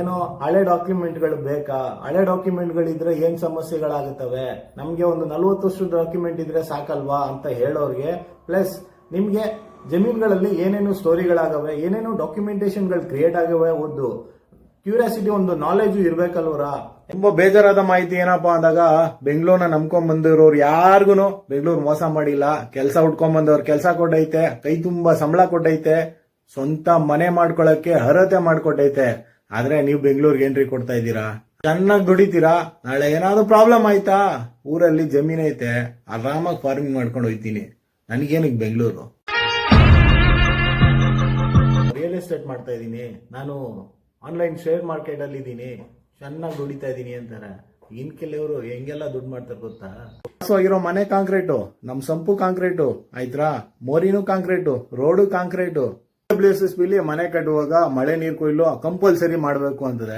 ಏನೋ ಹಳೆ ಡಾಕ್ಯುಮೆಂಟ್ಗಳು ಬೇಕಾ? ಹಳೆ ಡಾಕ್ಯುಮೆಂಟ್ಗಳಿದ್ರೆ ಏನ್ ಸಮಸ್ಯೆಗಳಾಗುತ್ತವೆ? ನಮ್ಗೆ ಒಂದು ನಲ್ವತ್ತು ವರ್ಷದ ಡಾಕ್ಯುಮೆಂಟ್ ಇದ್ರೆ ಸಾಕಲ್ವಾ ಅಂತ ಹೇಳೋರ್ಗೆ, ಪ್ಲಸ್ ನಿಮ್ಗೆ ಜಮೀನ್ಗಳಲ್ಲಿ ಏನೇನು ಸ್ಟೋರಿಗಳಾಗವೆ, ಏನೇನು ಡಾಕ್ಯುಮೆಂಟೇಶನ್ಗಳು ಕ್ರಿಯೇಟ್ ಆಗವೆ ಒಂದು ಕ್ಯೂರಿಯಾಸಿಟಿ ಒಂದು ನಾಲೆಜ್ ಇರ್ಬೇಕಲ್ವರ? ತುಂಬಾ ಬೇಜಾರಾದ ಮಾಹಿತಿ ಏನಪ್ಪಾ ಅಂದಾಗ, ಬೆಂಗಳೂರ್ನ ನಂಬ್ಕೊಂಡ್ ಬಂದಿರೋರು ಯಾರಿಗೂ ಬೆಂಗಳೂರು ಮೋಸ ಮಾಡಿಲ್ಲ. ಕೆಲಸ ಉಟ್ಕೊಂಡ್ ಬಂದವ್ರು ಕೆಲಸ ಕೊಟ್ಟೈತೆ, ಕೈ ತುಂಬಾ ಸಂಬಳ ಕೊಟ್ಟೈತೆ, ಸ್ವಂತ ಮನೆ ಮಾಡ್ಕೊಳಕ್ಕೆ ಅರ್ಹತೆ ಮಾಡ್ಕೊಟ್ಟೈತೆ. ಆದ್ರೆ ನೀವು ಬೆಂಗಳೂರಿಗೆ ಏನ್ರಿ ಕೊಡ್ತಾ ಇದ್ದೀರಾ? ಚೆನ್ನಾಗಿ ದುಡಿತೀರಾ? ನಾಳೆ ಏನಾದ್ರೂ ಪ್ರಾಬ್ಲಮ್ ಆಯ್ತಾ? ಊರಲ್ಲಿ ಜಮೀನ್ ಐತೆ. ಆರಾಮಾಗಿ ಫಾರ್ಮಿಂಗ್ ಮಾಡ್ಕೊಂಡು ಹೋಗ್ತೀನಿ. ನನಗೇನಕ್ಕೆ ಬೆಂಗಳೂರು? ರಿಯಲ್ ಎಸ್ಟೇಟ್ ಮಾಡ್ತಾ ಇದ್ದೀನಿ. ನಾನು ಆನ್ಲೈನ್ ಶೇರ್ ಮಾರ್ಕೆಟ್ ಅಲ್ಲಿ ಇದ್ದೀನಿ. ಚೆನ್ನಾಗಿ ದುಡಿತಾ ಇದ್ದೀನಿ ಅಂತಾರೆ. ಇನ್ ಕೆಲವರು ಹೆಂಗೆಲ್ಲ ದುಡ್ಡು ಮಾಡ್ತಾರೆ ಗೊತ್ತಾ? ಆಗಿರೋ ಮನೆ ಕಾಂಕ್ರೀಟು ನಮ್ಮ ಸಂಪು ಕಾಂಕ್ರೀಟು ಆಯ್ತಾ ಮೋರಿನೂ ಕಾಂಕ್ರೀಟು ರೋಡು ಕಾಂಕ್ರೀಟು ಎಸ್ ಬಿಲಿ ಮನೆ ಕಟ್ಟುವಾಗ ಮಳೆ ನೀರು ಕೊಯ್ಲು ಕಂಪಲ್ಸರಿ ಮಾಡಬೇಕು ಅಂದ್ರೆ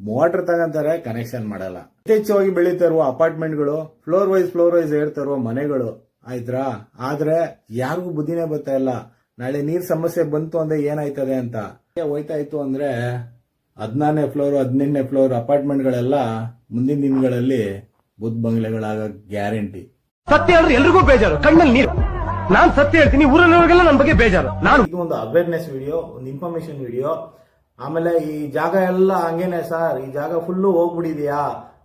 ಮೋಟರ್ ತಗೊಂತಾರೆ ಕನೆಕ್ಷನ್ ಮಾಡಲ್ಲ. ಯಥೇಚ್ಛವಾಗಿ ಬೆಳೀತಾ ಇರುವ ಅಪಾರ್ಟ್ಮೆಂಟ್ಗಳು ಫ್ಲೋರ್ ವೈಸ್ ಫ್ಲೋರ್ ವೈಸ್ ಇರುವ ಮನೆಗಳು ಆಯ್ತಾ ಆದ್ರೆ ಯಾರಿಗೂ ಬುದ್ಧಿನೇ ಬರ್ತಾ ಇಲ್ಲ. ನಾಳೆ ನೀರ್ ಸಮಸ್ಯೆ ಬಂತು ಅಂದ್ರೆ ಏನಾಯ್ತದೆ ಅಂತ. ಹೋಯ್ತಾ ಇತ್ತು ಅಂದ್ರೆ ಹದಿನಾರನೇ ಫ್ಲೋರ್ ಹದಿನೆಂಟನೇ ಫ್ಲೋರ್ ಅಪಾರ್ಟ್ಮೆಂಟ್ಗಳೆಲ್ಲ ಮುಂದಿನ ದಿನಗಳಲ್ಲಿ ಬುದ್ಧ ಬಂಗ್ಲೆಗಳಾಗ ಗ್ಯಾರಂಟಿ ಸತ್ಯ ಎಲ್ರಿಗೂ ಬೇಜಾರು. ಕಣ್ಣಲ್ಲಿ ನೀರು. ನಾನ್ ಸತ್ಯ ಹೇಳ್ತೀನಿ, ಊರಲ್ಲಿರೋರಿಗೆಲ್ಲ ನನ್ನ ಬಗ್ಗೆ ಬೇಜಾರು. ನಾನು ಇದು ಒಂದು ಅವೇರ್ನೆಸ್ ವಿಡಿಯೋ ಒಂದು ಇನ್ಫಾರ್ಮೇಶನ್ ವಿಡಿಯೋ ಆಮೇಲೆ ಈ ಜಾಗ ಎಲ್ಲ ಹಂಗೇನೆ ಸರ್ ಈ ಜಾಗ ಫುಲ್ಲು ಹೋಗ್ಬಿಡಿದ್ಯಾ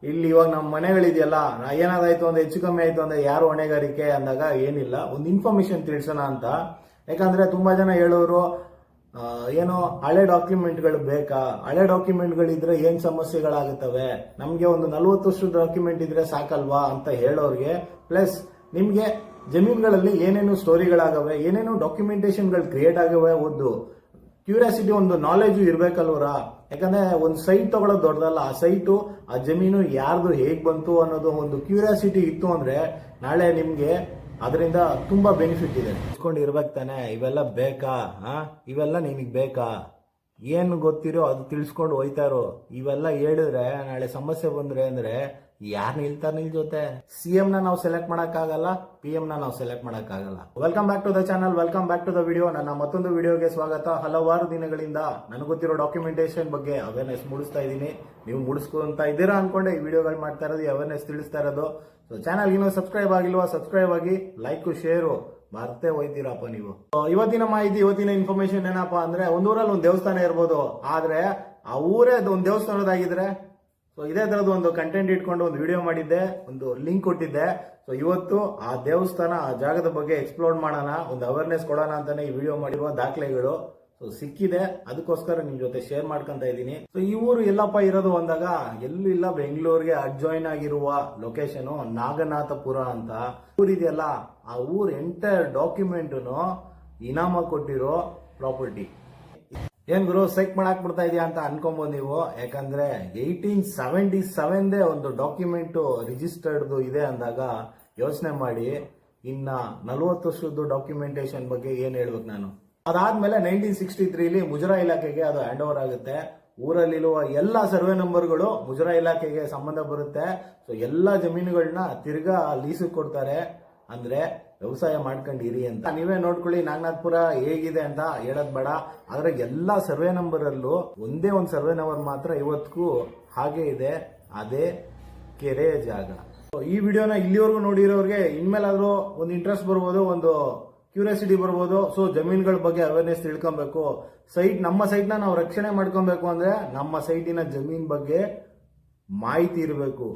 ಇಲ್ಲಿ ಇವಾಗ ನಮ್ಮ ಮನೆಗಳಿದೆಯಲ್ಲ, ಏನಾದಾಯ್ತು ಅಂದ್ರೆ ಹೆಚ್ಚು ಕಮ್ಮಿ ಆಯ್ತು ಅಂದ್ರೆ ಯಾರು ಹೊಣೆಗಾರಿಕೆ ಅಂದಾಗ ಏನಿಲ್ಲ. ಒಂದು ಇನ್ಫಾರ್ಮೇಶನ್ ತಿಳಿಸೋಣ ಅಂತ. ಯಾಕಂದ್ರೆ ತುಂಬಾ ಜನ ಹೇಳೋರು ಏನೋ ಹಳೆ ಡಾಕ್ಯುಮೆಂಟ್ಗಳು ಬೇಕಾ? ಹಳೆ ಡಾಕ್ಯುಮೆಂಟ್ಗಳಿದ್ರೆ ಏನ್ ಸಮಸ್ಯೆಗಳಾಗುತ್ತವೆ? ನಮ್ಗೆ ಒಂದು ನಲ್ವತ್ತು ವರ್ಷದ ಡಾಕ್ಯುಮೆಂಟ್ ಇದ್ರೆ ಸಾಕಲ್ವಾ ಅಂತ ಹೇಳೋರಿಗೆ ಪ್ಲಸ್ ನಿಮ್ಗೆ ಜಮೀನ್ಗಳಲ್ಲಿ ಏನೇನು ಸ್ಟೋರಿಗಳಾಗವೆ, ಏನೇನು ಡಾಕ್ಯುಮೆಂಟೇಶನ್ಗಳು ಕ್ರಿಯೇಟ್ ಆಗವೆ ಒಂದು ಕ್ಯೂರಿಯಾಸಿಟಿ ಒಂದು ನಾಲೆಜ್ ಇರಬೇಕಲ್ವರ ಯಾಕಂದ್ರೆ ಒಂದು ಸೈಟ್ ತಗೊಳ್ಳೋದು ದೊಡ್ಡದಲ್ಲ, ಆ ಸೈಟು ಆ ಜಮೀನು ಯಾರ್ದು ಹೇಗೆ ಬಂತು ಅನ್ನೋದು ಒಂದು ಕ್ಯೂರಿಯಾಸಿಟಿ ಇತ್ತು ಅಂದ್ರೆ ನಾಳೆ ನಿಮಗೆ ಅದರಿಂದ ತುಂಬಾ ಬೆನಿಫಿಟ್ ಇದೆ. ಇಟ್ಕೊಂಡು ಇರ್ಬೇಕು ತಾನೆ, ಇವೆಲ್ಲ ಬೇಕಾ ಇವೆಲ್ಲ ನಿನಗೆ ಬೇಕಾ? ಏನು ಗೊತ್ತಿರೋ ಅದು ತಿಳಿಸ್ಕೊಂಡು ಹೋಯ್ತಾರೋ ಇವೆಲ್ಲ ಹೇಳಿದ್ರೆ ನಾಳೆ ಸಮಸ್ಯೆ ಬಂದ್ರೆ ಅಂದ್ರೆ ಯಾರು ನಿಲ್ತಾರ ನಿಲ್ ಜೊತೆ? ಸಿ ಎಂ ನಾವು ಸೆಲೆಕ್ಟ್ ಮಾಡಕ್ಕಾಗಲ್ಲ ಪಿ ಎಂ ನಾವು ಸೆಲೆಕ್ಟ್ ಮಾಡೋಕ್ಕಾಗಲ್ಲ. Welcome back to the channel welcome back to the video ನನ್ನ ಮತ್ತೊಂದು ವಿಡಿಯೋಗೆ ಸ್ವಾಗತ. ಹಲವಾರು ದಿನಗಳಿಂದ ನನಗೊತ್ತಿರೋ ಗೊತ್ತಿರೋ ಡಾಕ್ಯುಮೆಂಟೇಶನ್ ಬಗ್ಗೆ ಅವೇರ್ನೆಸ್ ಮೂಡಿಸ್ತಾ ಇದ್ದೀನಿ. ನೀವು ಮುಡಿಸ್ಕೊಂತ ಇದ್ದೀರಾ ಅನ್ಕೊಂಡೆ ಈ ವಿಡಿಯೋಗಳು ಮಾಡ್ತಾ ಇರೋದು ಅವೇರ್ನೆಸ್ ತಿಳಿಸ್ತಾ ಇರೋದು. ಸೊ ಚಾನಲ್ ಇನ್ನೂ ಸಬ್ಸ್ಕ್ರೈಬ್ ಆಗಿಲ್ವಾ? ಸಬ್ಸ್ಕ್ರೈಬ್ ಆಗಿ ಲೈಕ್ ಶೇರು ಮರ್ತೇ ಹೋಯ್ತೀರಪ್ಪ ನೀವು. ಇವತ್ತಿನ ಮಾಹಿತಿ, ಇವತ್ತಿನ ಇನ್ಫಾರ್ಮೇಶನ್ ಏನಪ್ಪ ಅಂದ್ರೆ, ಒಂದೂರಲ್ಲಿ ಒಂದು ದೇವಸ್ಥಾನ ಇರ್ಬೋದು. ಆದ್ರೆ, ಆ ಊರೇ ಒಂದು ದೇವಸ್ಥಾನದಾಗಿದ್ರೆ ಸೊ ಇದೇ ತರದ್ದು ಒಂದು ಕಂಟೆಂಟ್ ಇಟ್ಕೊಂಡು ಒಂದು ವಿಡಿಯೋ ಮಾಡಿದ್ದೆ, ಒಂದು ಲಿಂಕ್ ಕೊಟ್ಟಿದ್ದೆ. ಸೊ ಇವತ್ತು ಆ ದೇವಸ್ಥಾನ, ಆ ಜಾಗದ ಬಗ್ಗೆ ಎಕ್ಸ್ಪ್ಲೋರ್ ಮಾಡೋಣ, ಒಂದು ಅವೇರ್ನೆಸ್ ಕೊಡೋಣ ಅಂತಾನೆ ಈ ವಿಡಿಯೋ ಮಾಡಿರುವ ದಾಖಲೆಗಳು. ಸೊ ಸಿಕ್ಕಿದೆ. ಅದಕ್ಕೋಸ್ಕರ ನಿಮ್ ಜೊತೆ ಶೇರ್ ಮಾಡ್ಕೊಂತ ಇದ್ದೀನಿ. ಸೊ ಈ ಊರು ಎಲ್ಲಪ್ಪ ಇರೋದು ಅಂದಾಗ ಎಲ್ಲೂ ಇಲ್ಲ ಬೆಂಗಳೂರಿಗೆ ಅಡ್ಜಾಯಿನ್ ಆಗಿರುವ ಲೊಕೇಶನ್ ನಾಗನಾಥಪುರ ಅಂತ. ಊರಿದೆಯಲ್ಲ, ಆ ಊರ್ ಎಂಟೈರ್ ಡಾಕ್ಯುಮೆಂಟ್ ಇನಾಮ ಕೊಟ್ಟಿರೋ ಪ್ರಾಪರ್ಟಿ ಏನ್ ಗುರು ಸೆಕ್ ಮಾಡಕ್ ಬಿಡ್ತಾ ಇದೆಯಾ ಅಂತ ಅನ್ಕೊಂಬೋದು ನೀವು? ಯಾಕಂದ್ರೆ ಏಯ್ಟೀನ್ ಸೆವೆಂಟಿ ಸೆವೆನ್ದೇ ಒಂದು ಡಾಕ್ಯುಮೆಂಟ್ ರಿಜಿಸ್ಟರ್ಡ್ ಇದೆ ಅಂದಾಗ ಯೋಚನೆ ಮಾಡಿ. ಇನ್ನ ನಲವತ್ತು ವರ್ಷದ ಡಾಕ್ಯುಮೆಂಟೇಶನ್ ಬಗ್ಗೆ ಏನ್ ಹೇಳ್ಬೇಕು ನಾನು? ಅದಾದ್ಮೇಲೆ ನೈನ್ಟೀನ್ ಸಿಕ್ಸ್ಟಿ ತ್ರೀಲಿ ಮುಜರಾ ಇಲಾಖೆಗೆ ಅದು ಹ್ಯಾಂಡ್ ಓವರ್ ಆಗುತ್ತೆ. ಊರಲ್ಲಿರುವ ಎಲ್ಲ ಸರ್ವೆ ನಂಬರ್ಗಳು ಮುಜರಾ ಇಲಾಖೆಗೆ ಸಂಬಂಧ ಬರುತ್ತೆ. ಸೊ ಎಲ್ಲ ಜಮೀನುಗಳನ್ನ ತಿರ್ಗಾ ಲೀಸಿಗೆ ಕೊಡ್ತಾರೆ. ಅಂದ್ರೆ ವ್ಯವಸಾಯ ಮಾಡ್ಕೊಂಡಿರಿ ಅಂತ. ನೀವೇ ನೋಡ್ಕೊಳ್ಳಿ, ನಾಗನಾಥ್ಪುರ ಹೇಗಿದೆ ಅಂತ ಹೇಳೋದ್ ಬೇಡ. ಆದ್ರೆ ಎಲ್ಲಾ ಸರ್ವೆ ನಂಬರ್ ಅಲ್ಲೂ ಒಂದೇ ಒಂದು ಸರ್ವೆ ನಂಬರ್ ಮಾತ್ರ ಇವತ್ತಿಗೂ ಹಾಗೆ ಇದೆ. ಅದೇ ಕೆರೆ ಜಾಗ. ಈ ವಿಡಿಯೋನ ಇಲ್ಲಿವರೆಗೂ ನೋಡಿರೋರಿಗೆ ಇನ್ಮೇಲಾದ್ರೂ ಒಂದು ಇಂಟ್ರೆಸ್ಟ್ ಬರ್ಬೋದು, ಒಂದು ಕ್ಯೂರಿಯಾಸಿಟಿ ಬರ್ಬೋದು ಸೊ ಜಮೀನುಗಳ ಬಗ್ಗೆ ಅವೇರ್ನೆಸ್ ತಿಳ್ಕೊಬೇಕು. ಸೈಟ್ ನಮ್ಮ ಸೈಟ್ನ ನಾವು ರಕ್ಷಣೆ ಮಾಡ್ಕೊಬೇಕು ಅಂದ್ರೆ ನಮ್ಮ ಸೈಟಿನ ಜಮೀನ್ ಬಗ್ಗೆ ಮಾಹಿತಿ ಇರಬೇಕು.